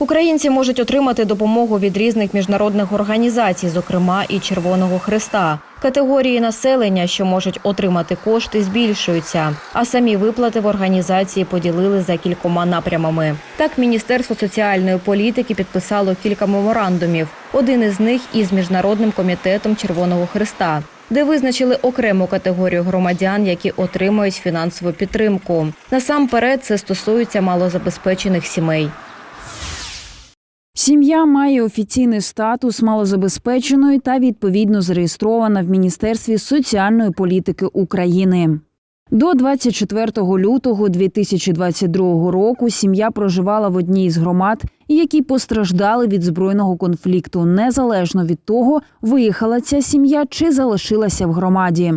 Українці можуть отримати допомогу від різних міжнародних організацій, зокрема і Червоного Христа. Категорії населення, що можуть отримати кошти, збільшуються, а самі виплати в організації поділили за кількома напрямами. Так, Міністерство соціальної політики підписало кілька меморандумів. Один із них із міжнародним комітетом Червоного Христа, де визначили окрему категорію громадян, які отримують фінансову підтримку. Насамперед, це стосується малозабезпечених сімей. Сім'я має офіційний статус малозабезпеченої та відповідно зареєстрована в Міністерстві соціальної політики України. До 24 лютого 2022 року сім'я проживала в одній із громад, які постраждали від збройного конфлікту, незалежно від того, виїхала ця сім'я чи залишилася в громаді.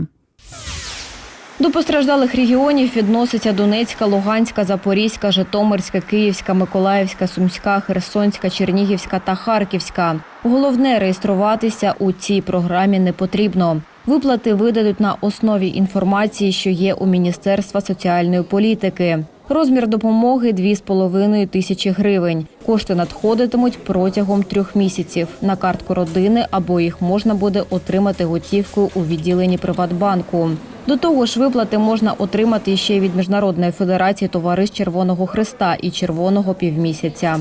До постраждалих регіонів відноситься Донецька, Луганська, Запорізька, Житомирська, Київська, Миколаївська, Сумська, Херсонська, Чернігівська та Харківська. Головне реєструватися у цій програмі не потрібно. Виплати видадуть на основі інформації, що є у Міністерства соціальної політики. Розмір допомоги 2,5 тисячі гривень. Кошти надходитимуть протягом трьох місяців на картку родини або їх можна буде отримати готівкою у відділенні Приватбанку. До того ж, виплати можна отримати ще й від Міжнародної федерації товариств Червоного Христа і Червоного півмісяця.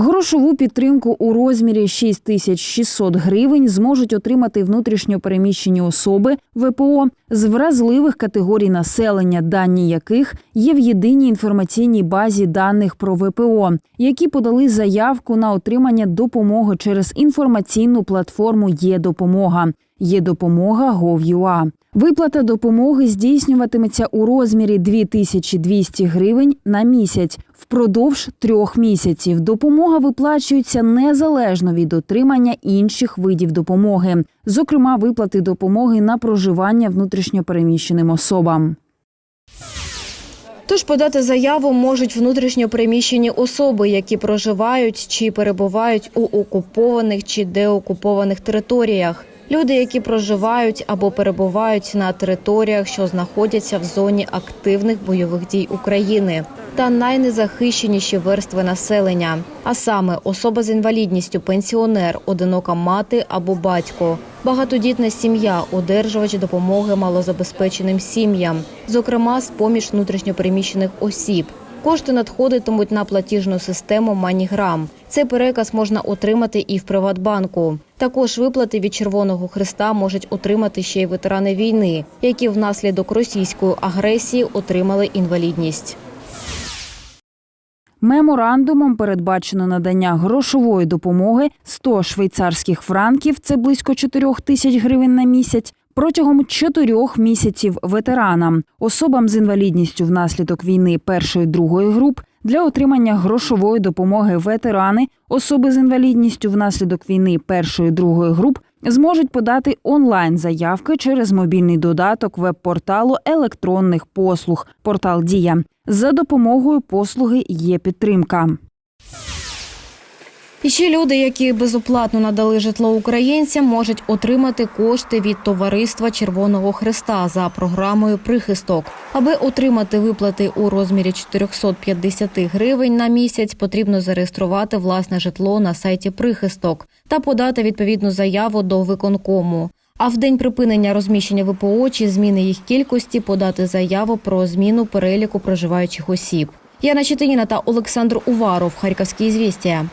Грошову підтримку у розмірі 6600 гривень зможуть отримати внутрішньо переміщені особи ВПО з вразливих категорій населення, дані яких є в єдиній інформаційній базі даних про ВПО, які подали заявку на отримання допомоги через інформаційну платформу Є допомога. Є допомога Gov.ua. Виплата допомоги здійснюватиметься у розмірі 2200 гривень на місяць впродовж трьох місяців. Допомога виплачується незалежно від отримання інших видів допомоги, зокрема виплати допомоги на проживання внутрішньопереміщеним особам. Тож подати заяву можуть внутрішньо переміщені особи, які проживають чи перебувають у окупованих чи деокупованих територіях. Люди, які проживають або перебувають на територіях, що знаходяться в зоні активних бойових дій України, та найнезахищеніші верстви населення, а саме особа з інвалідністю, пенсіонер, одинока мати або батько, багатодітна сім'я, одержувач допомоги малозабезпеченим сім'ям, зокрема з поміж внутрішньопереміщених осіб. Кошти надходитимуть на платіжну систему Маніграм. Цей переказ можна отримати і в Приватбанку. Також виплати від Червоного Христа можуть отримати ще й ветерани війни, які внаслідок російської агресії отримали інвалідність. Меморандумом передбачено надання грошової допомоги 100 швейцарських франків, це близько 4 тисяч гривень на місяць. Протягом чотирьох місяців ветеранам, особам з інвалідністю внаслідок війни першої другої груп для отримання грошової допомоги ветерани, особи з інвалідністю внаслідок війни першої другої груп зможуть подати онлайн заявки через мобільний додаток веб-порталу електронних послуг портал Дія. За допомогою послуги є підтримка. І ще люди, які безоплатно надали житло українцям, можуть отримати кошти від товариства Червоного Христа за програмою Прихисток. Аби отримати виплати у розмірі 450 гривень на місяць, потрібно зареєструвати власне житло на сайті Прихисток та подати відповідну заяву до виконкому. А в день припинення розміщення ВПО чи зміни їх кількості подати заяву про зміну переліку проживаючих осіб. Яна Читиніна та Олександр Уваров. Харківські звістя.